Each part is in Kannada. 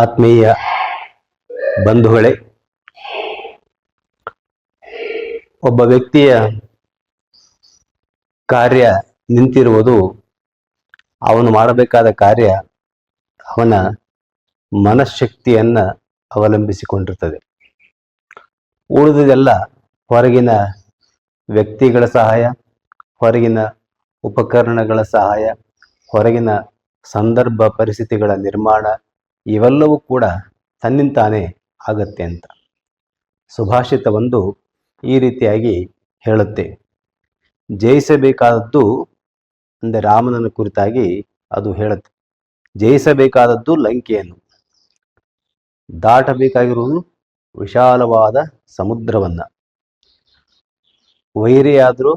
ಆತ್ಮೀಯ ಬಂಧುಗಳೇ, ಒಬ್ಬ ವ್ಯಕ್ತಿಯ ಕಾರ್ಯ ನಿಂತಿರುವುದು, ಅವನು ಮಾಡಬೇಕಾದ ಕಾರ್ಯ ಅವನ ಮನಃಶಕ್ತಿಯನ್ನ ಅವಲಂಬಿಸಿಕೊಂಡಿರ್ತದೆ. ಉಳಿದುದೆಲ್ಲ ಹೊರಗಿನ ವ್ಯಕ್ತಿಗಳ ಸಹಾಯ, ಹೊರಗಿನ ಉಪಕರಣಗಳ ಸಹಾಯ, ಹೊರಗಿನ ಸಂದರ್ಭ ಪರಿಸ್ಥಿತಿಗಳ ನಿರ್ಮಾಣ ಇವೆಲ್ಲವೂ ಕೂಡ ತನ್ನಿಂತಾನೇ ಆಗತ್ತೆ ಅಂತ ಸುಭಾಷಿತವೊಂದು ಈ ರೀತಿಯಾಗಿ ಹೇಳುತ್ತೆ. ಜಯಿಸಬೇಕಾದದ್ದು ಅಂದರೆ ರಾಮನನ್ನು ಕುರಿತಾಗಿ ಅದು ಹೇಳುತ್ತೆ. ಜಯಿಸಬೇಕಾದದ್ದು ಲಂಕೆಯನ್ನು. ದಾಟಬೇಕಾಗಿರುವುದು ವಿಶಾಲವಾದ ಸಮುದ್ರವನ್ನ. ವೈರಿಯಾದರೂ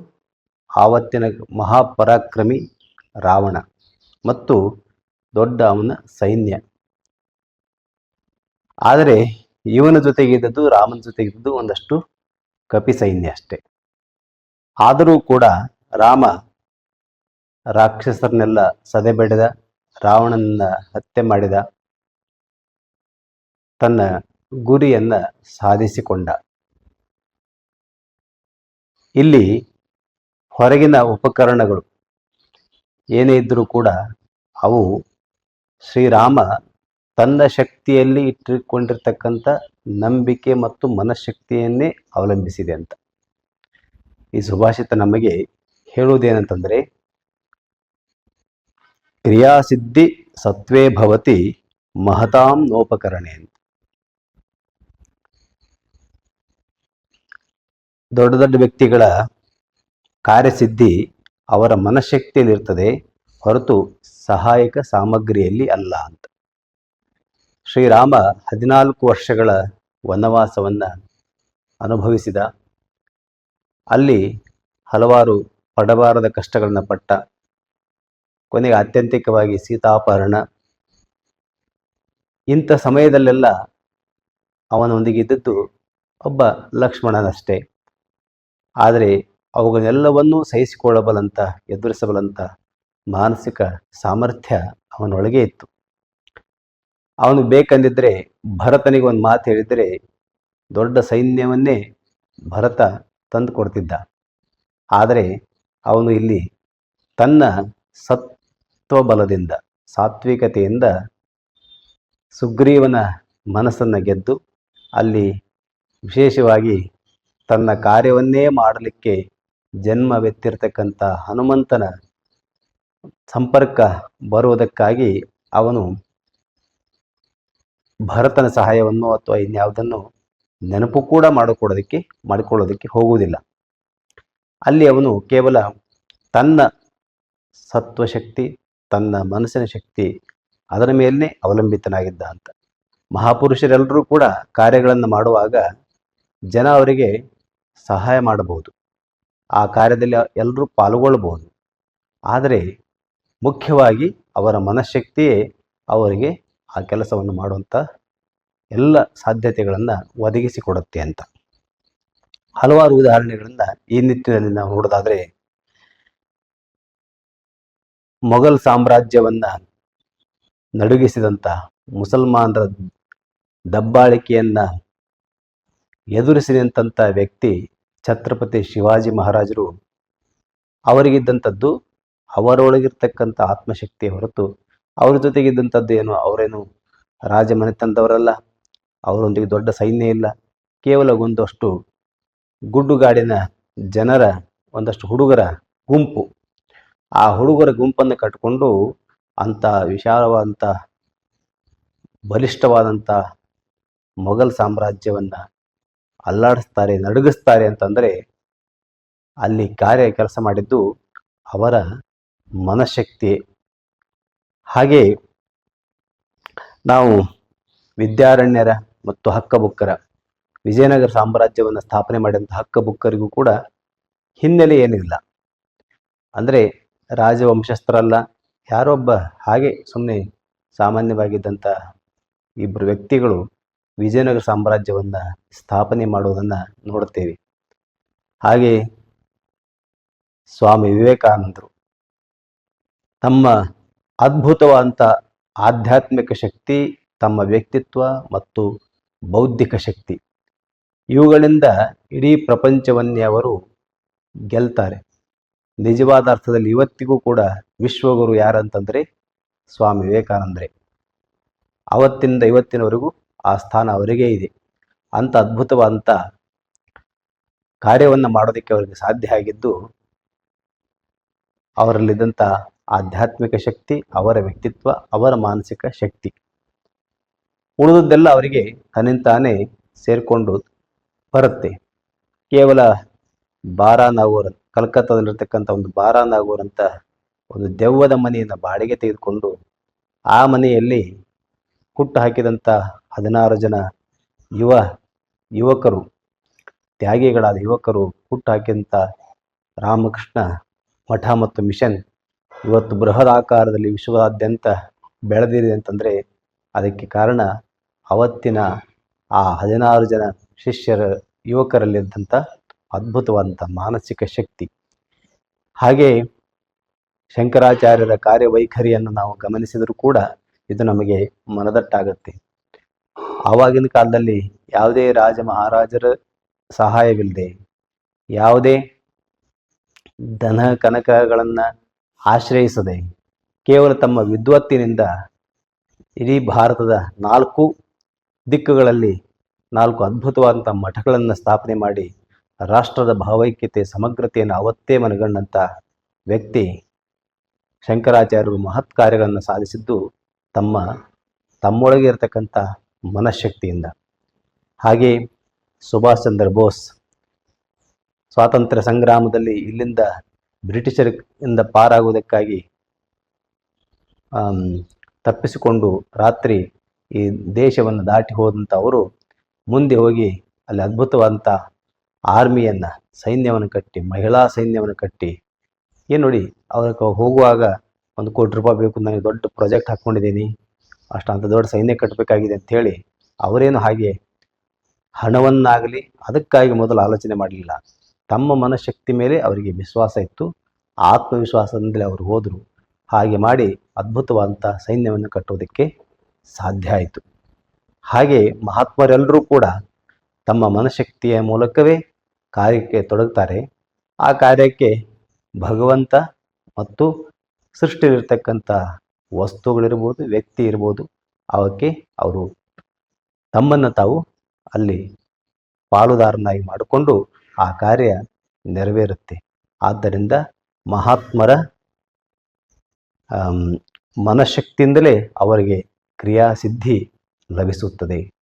ಆವತ್ತಿನ ಮಹಾಪರಾಕ್ರಮಿ ರಾವಣ ಮತ್ತು ದೊಡ್ಡ ಅವನ ಸೈನ್ಯ. ಆದರೆ ಇವನ ಜೊತೆಗಿದ್ದದ್ದು, ರಾಮನ ಜೊತೆಗಿದ್ದದ್ದು ಒಂದಷ್ಟು ಕಪಿ ಸೈನ್ಯ ಅಷ್ಟೆ. ಆದರೂ ಕೂಡ ರಾಮ ರಾಕ್ಷಸರನ್ನೆಲ್ಲ ಸದೆಬಡಿದ ರಾವಣನನ್ನ ಹತ್ಯೆ ಮಾಡಿದ, ತನ್ನ ಗುರಿಯನ್ನ ಸಾಧಿಸಿಕೊಂಡ. ಇಲ್ಲಿ ಹೊರಗಿನ ಉಪಕರಣಗಳು ಏನೇ ಇದ್ರೂ ಕೂಡ ಅವು ಶ್ರೀರಾಮ ತನ್ನ ಶಕ್ತಿಯಲ್ಲಿ ಇಟ್ಟುಕೊಂಡಿರ್ತಕ್ಕಂಥ ನಂಬಿಕೆ ಮತ್ತು ಮನಃಶಕ್ತಿಯನ್ನೇ ಅವಲಂಬಿಸಿದೆ ಅಂತ. ಈ ಸುಭಾಷಿತ ನಮಗೆ ಹೇಳುವುದೇನಂತಂದರೆ, ಕ್ರಿಯಾಸಿದ್ಧಿ ಸತ್ವೇ ಭವತಿ ಮಹತಾಂ ನೋಪಕರಣೆ ಅಂತ. ದೊಡ್ಡ ದೊಡ್ಡ ವ್ಯಕ್ತಿಗಳ ಕಾರ್ಯಸಿದ್ಧಿ ಅವರ ಮನಃಶಕ್ತಿಯಲ್ಲಿರ್ತದೆ ಹೊರತು ಸಹಾಯಕ ಸಾಮಗ್ರಿಯಲ್ಲಿ ಅಲ್ಲ ಅಂತ. ಶ್ರೀರಾಮ ಹದಿನಾಲ್ಕು ವರ್ಷಗಳ ವನವಾಸವನ್ನ ಅನುಭವಿಸಿದ. ಅಲ್ಲಿ ಹಲವಾರು ಪಡಬಾರದ ಕಷ್ಟಗಳನ್ನ ಪಟ್ಟ. ಕೊನೆಗೆ ಆತ್ಯಂತಿಕವಾಗಿ ಸೀತಾಪಹರಣ. ಇಂಥ ಸಮಯದಲ್ಲೆಲ್ಲ ಅವನೊಂದಿಗೆ ಇದ್ದದ್ದು ಒಬ್ಬ ಲಕ್ಷ್ಮಣನಷ್ಟೇ. ಆದರೆ ಅವುಗಳನ್ನೆಲ್ಲವನ್ನೂ ಸಹಿಸಿಕೊಳ್ಳಬಲ್ಲಂಥ, ಎದುರಿಸಬಲ್ಲಂಥ ಮಾನಸಿಕ ಸಾಮರ್ಥ್ಯ ಅವನೊಳಗೆ ಇತ್ತು. ಅವನು ಬೇಕಂದಿದ್ದರೆ ಭರತನಿಗೆ ಒಂದು ಮಾತು ಹೇಳಿದರೆ ದೊಡ್ಡ ಸೈನ್ಯವನ್ನೇ ಭರತ ತಂದು ಕೊಡ್ತಿದ್ದ. ಆದರೆ ಅವನು ಇಲ್ಲಿ ತನ್ನ ಸತ್ವಬಲದಿಂದ, ಸಾತ್ವಿಕತೆಯಿಂದ ಸುಗ್ರೀವನ ಮನಸ್ಸನ್ನು ಗೆದ್ದು ಅಲ್ಲಿ ವಿಶೇಷವಾಗಿ ತನ್ನ ಕಾರ್ಯವನ್ನೇ ಮಾಡಲಿಕ್ಕೆ ಜನ್ಮವೆತ್ತಿರ್ತಕ್ಕಂಥ ಹನುಮಂತನ ಸಂಪರ್ಕ ಬರುವುದಕ್ಕಾಗಿ ಅವನು ಭರತನ ಸಹಾಯವನ್ನು ಅಥವಾ ಇನ್ಯಾವುದನ್ನು ನೆನಪು ಕೂಡ ಮಾಡಿಕೊಡೋದಕ್ಕೆ ಮಾಡಿಕೊಳ್ಳೋದಕ್ಕೆ ಹೋಗುವುದಿಲ್ಲ. ಅಲ್ಲಿ ಅವನು ಕೇವಲ ತನ್ನ ಸತ್ವಶಕ್ತಿ, ತನ್ನ ಮನಸ್ಸಿನ ಶಕ್ತಿ, ಅದರ ಮೇಲೇ ಅವಲಂಬಿತನಾಗಿದ್ದ ಅಂತ. ಮಹಾಪುರುಷರೆಲ್ಲರೂ ಕೂಡ ಕಾರ್ಯಗಳನ್ನು ಮಾಡುವಾಗ ಜನ ಅವರಿಗೆ ಸಹಾಯ ಮಾಡಬಹುದು. ಆ ಕಾರ್ಯದಲ್ಲಿ ಎಲ್ಲರೂ ಪಾಲ್ಗೊಳ್ಳಬಹುದು. ಆದರೆ ಮುಖ್ಯವಾಗಿ ಅವರ ಮನಃಶಕ್ತಿಯೇ ಅವರಿಗೆ ಆ ಕೆಲಸವನ್ನು ಮಾಡುವಂಥ ಎಲ್ಲ ಸಾಧ್ಯತೆಗಳನ್ನು ಒದಗಿಸಿಕೊಡುತ್ತೆ ಅಂತ. ಹಲವಾರು ಉದಾಹರಣೆಗಳಿಂದ ಈ ನಿಟ್ಟಿನಲ್ಲಿ ನಾವು ನೋಡೋದಾದರೆ, ಮೊಘಲ್ ಸಾಮ್ರಾಜ್ಯವನ್ನ ನಡುಗಿಸಿದಂಥ ಮುಸಲ್ಮಾನರ ದಬ್ಬಾಳಿಕೆಯನ್ನ ಎದುರಿಸಿ ವ್ಯಕ್ತಿ ಛತ್ರಪತಿ ಶಿವಾಜಿ ಮಹಾರಾಜರು ಅವರಿಗಿದ್ದಂಥದ್ದು ಅವರೊಳಗಿರ್ತಕ್ಕಂಥ ಆತ್ಮಶಕ್ತಿಯ ಹೊರತು ಅವ್ರ ಜೊತೆಗಿದ್ದಂಥದ್ದು ಏನು? ಅವರೇನು ರಾಜ ಮನೆತನದವರಲ್ಲ, ಅವರೊಂದಿಗೆ ದೊಡ್ಡ ಸೈನ್ಯ ಇಲ್ಲ. ಕೇವಲ ಒಂದಷ್ಟು ಗುಡ್ಡುಗಾಡಿನ ಜನರ, ಒಂದಷ್ಟು ಹುಡುಗರ ಗುಂಪು. ಆ ಹುಡುಗರ ಗುಂಪನ್ನು ಕಟ್ಟಿಕೊಂಡು ಅಂಥ ವಿಶಾಲವಾದಂಥ, ಬಲಿಷ್ಠವಾದಂಥ ಮೊಘಲ್ ಸಾಮ್ರಾಜ್ಯವನ್ನ ಅಲ್ಲಾಡಿಸ್ತಾರೆ, ನಡುಗಿಸ್ತಾರೆ ಅಂತಂದರೆ ಅಲ್ಲಿ ಕಾರ್ಯ ಕೆಲಸ ಮಾಡಿದ್ದು ಅವರ ಮನಃಶಕ್ತಿ ಹಾಗೆ ನಾವು ವಿದ್ಯಾರಣ್ಯರ ಮತ್ತು ಹಕ್ಕಬುಕ್ಕರ, ವಿಜಯನಗರ ಸಾಮ್ರಾಜ್ಯವನ್ನು ಸ್ಥಾಪನೆ ಮಾಡಿದಂಥ ಹಕ್ಕಬುಕ್ಕರಿಗೂ ಕೂಡ ಹಿನ್ನೆಲೆ ಏನಿಲ್ಲ. ಅಂದರೆ ರಾಜವಂಶಸ್ಥರಲ್ಲ, ಯಾರೊಬ್ಬ ಹಾಗೆ ಸುಮ್ಮನೆ ಸಾಮಾನ್ಯವಾಗಿದ್ದಂಥ ಇಬ್ಬರು ವ್ಯಕ್ತಿಗಳು ವಿಜಯನಗರ ಸಾಮ್ರಾಜ್ಯವನ್ನು ಸ್ಥಾಪನೆ ಮಾಡುವುದನ್ನು ನೋಡುತ್ತೇವೆ. ಹಾಗೆ ಸ್ವಾಮಿ ವಿವೇಕಾನಂದರು ತಮ್ಮ ಅದ್ಭುತವಾದಂಥ ಆಧ್ಯಾತ್ಮಿಕ ಶಕ್ತಿ, ತಮ್ಮ ವ್ಯಕ್ತಿತ್ವ ಮತ್ತು ಬೌದ್ಧಿಕ ಶಕ್ತಿ. ಇವುಗಳಿಂದ ಇಡೀ ಪ್ರಪಂಚವನ್ನೇ ಅವರು ಗೆಲ್ತಾರೆ. ನಿಜವಾದ ಅರ್ಥದಲ್ಲಿ ಇವತ್ತಿಗೂ ಕೂಡ ವಿಶ್ವಗುರು ಯಾರಂತಂದರೆ ಸ್ವಾಮಿ ವಿವೇಕಾನಂದರೇ. ಅವತ್ತಿಂದ ಇವತ್ತಿನವರೆಗೂ ಆ ಸ್ಥಾನ ಅವರಿಗೇ ಇದೆ. ಅಂಥ ಅದ್ಭುತವಾದಂಥ ಕಾರ್ಯವನ್ನು ಮಾಡೋದಕ್ಕೆ ಅವರಿಗೆ ಸಾಧ್ಯ ಆಗಿದ್ದು, ಅವರಲ್ಲಿದ್ದಂಥ ಆಧ್ಯಾತ್ಮಿಕ ಶಕ್ತಿ, ಅವರ ವ್ಯಕ್ತಿತ್ವ, ಅವರ ಮಾನಸಿಕ ಶಕ್ತಿ. ಉಳಿದದ್ದೆಲ್ಲ ಅವರಿಗೆ ತನ್ನಿಂತಾನೇ ಸೇರಿಕೊಂಡು ಬರುತ್ತೆ. ಕೇವಲ ಬಾರಾನಾಗೂರ್, ಕಲ್ಕತ್ತಾದಲ್ಲಿರ್ತಕ್ಕಂಥ ಒಂದು ಬಾರಾನಾಗೂರ್ ಅಂತ ಒಂದು ದೆವ್ವದ ಮನೆಯನ್ನು ಬಾಡಿಗೆ ತೆಗೆದುಕೊಂಡು ಆ ಮನೆಯಲ್ಲಿ ಹುಟ್ಟು ಹಾಕಿದಂಥ ಹದಿನಾರು ಜನ ಯುವ ಯುವಕರು, ತ್ಯಾಗಿಗಳಾದ ಯುವಕರು ಹುಟ್ಟು ಹಾಕಿದಂಥ ರಾಮಕೃಷ್ಣ ಮಠ ಮತ್ತು ಮಿಷನ್ ಇವತ್ತು ಬೃಹದಾಕಾರದಲ್ಲಿ ವಿಶ್ವದಾದ್ಯಂತ ಬೆಳೆದಿದೆ ಅಂತಂದರೆ ಅದಕ್ಕೆ ಕಾರಣ ಅವತ್ತಿನ ಆ ಹದಿನಾರು ಜನ ಶಿಷ್ಯರ ಯುವಕರಲ್ಲಿದ್ದಂಥ ಅದ್ಭುತವಾದಂಥ ಮಾನಸಿಕ ಶಕ್ತಿ. ಹಾಗೆ ಶಂಕರಾಚಾರ್ಯರ ಕಾರ್ಯವೈಖರಿಯನ್ನು ನಾವು ಗಮನಿಸಿದರೂ ಕೂಡ ಇದು ನಮಗೆ ಮನದಟ್ಟಾಗುತ್ತೆ. ಆವಾಗಿನ ಕಾಲದಲ್ಲಿ ಯಾವುದೇ ರಾಜ ಮಹಾರಾಜರ ಸಹಾಯವಿಲ್ಲದೆ ಯಾವುದೇ ಧನ ಕನಕಗಳನ್ನು ಆಶ್ರಯಿಸದೆ ಕೇವಲ ತಮ್ಮ ವಿದ್ವತ್ತಿನಿಂದ ಇಡೀ ಭಾರತದ ನಾಲ್ಕು ದಿಕ್ಕುಗಳಲ್ಲಿ ನಾಲ್ಕು ಅದ್ಭುತವಾದಂಥ ಮಠಗಳನ್ನು ಸ್ಥಾಪನೆ ಮಾಡಿ ರಾಷ್ಟ್ರದ ಭಾವೈಕ್ಯತೆ, ಸಮಗ್ರತೆಯನ್ನು ಅವತ್ತೇ ಮನಗಂಡಂಥ ವ್ಯಕ್ತಿ ಶಂಕರಾಚಾರ್ಯರು ಮಹತ್ ಕಾರ್ಯಗಳನ್ನು ಸಾಧಿಸಿದ್ದು ತಮ್ಮ ತಮ್ಮೊಳಗೆ ಇರತಕ್ಕಂಥ ಮನಃಶಕ್ತಿಯಿಂದ. ಹಾಗೆ ಸುಭಾಷ್ ಚಂದ್ರ ಬೋಸ್ ಸ್ವಾತಂತ್ರ್ಯ ಸಂಗ್ರಾಮದಲ್ಲಿ ಇಲ್ಲಿಂದ ಬ್ರಿಟಿಷರಿಂದ ಪಾರಾಗುವುದಕ್ಕಾಗಿ ಆಮ್, ತಪ್ಪಿಸಿಕೊಂಡು ರಾತ್ರಿ ಈ ದೇಶವನ್ನು ದಾಟಿ ಹೋದಂಥ ಅವರು ಮುಂದೆ ಹೋಗಿ ಅಲ್ಲಿ ಅದ್ಭುತವಾದಂಥ ಆರ್ಮಿಯನ್ನು ಸೈನ್ಯವನ್ನು ಕಟ್ಟಿ ಮಹಿಳಾ ಸೈನ್ಯವನ್ನು ಕಟ್ಟಿ ಏನು ನೋಡಿ ಅವ್ರಿಗೆ ಹೋಗುವಾಗ ಒಂದು ಕೋಟಿ ರೂಪಾಯಿ ಬೇಕು ನನಗೆ ದೊಡ್ಡ ಪ್ರಾಜೆಕ್ಟ್ ಹಾಕ್ಕೊಂಡಿದ್ದೀನಿ ಅಷ್ಟು ಅಂಥ ದೊಡ್ಡ ಸೈನ್ಯ ಕಟ್ಟಬೇಕಾಗಿದೆ ಅಂಥೇಳಿ ಅವರೇನು ಹಾಗೆ ಹಣವನ್ನಾಗಲಿ ಅದಕ್ಕಾಗಿ ಮೊದಲು ಆಲೋಚನೆ ಮಾಡಲಿಲ್ಲ. ತಮ್ಮ ಮನಶಕ್ತಿ ಮೇಲೆ ಅವರಿಗೆ ವಿಶ್ವಾಸ ಇತ್ತು. ಆತ್ಮವಿಶ್ವಾಸದಿಂದಲೇ ಅವರು ಹೋದರು. ಹಾಗೆ ಮಾಡಿ ಅದ್ಭುತವಾದಂಥ ಸೈನ್ಯವನ್ನು ಕಟ್ಟೋದಕ್ಕೆ ಸಾಧ್ಯ ಆಯಿತು. ಹಾಗೆ ಮಹಾತ್ಮರೆಲ್ಲರೂ ಕೂಡ ತಮ್ಮ ಮನಶಕ್ತಿಯ ಮೂಲಕವೇ ಕಾರ್ಯಕ್ಕೆ ತೊಡಗ್ತಾರೆ. ಆ ಕಾರ್ಯಕ್ಕೆ ಭಗವಂತ ಮತ್ತು ಸೃಷ್ಟಿಯಲ್ಲಿರ್ತಕ್ಕಂಥ ವಸ್ತುಗಳಿರ್ಬೋದು, ವ್ಯಕ್ತಿ ಇರ್ಬೋದು, ಅವಕ್ಕೆ ಅವರು ತಮ್ಮನ್ನು ತಾವು ಅಲ್ಲಿ ಪಾಲುದಾರನಾಗಿ ಮಾಡಿಕೊಂಡು ಆ ಕಾರ್ಯ ನೆರವೇರುತ್ತೆ. ಆದ್ದರಿಂದ ಮಹಾತ್ಮರ ಮನಶಕ್ತಿಯಿಂದಲೇ ಅವರಿಗೆ ಕ್ರಿಯಾಸಿದ್ಧಿ ಲಭಿಸುತ್ತದೆ.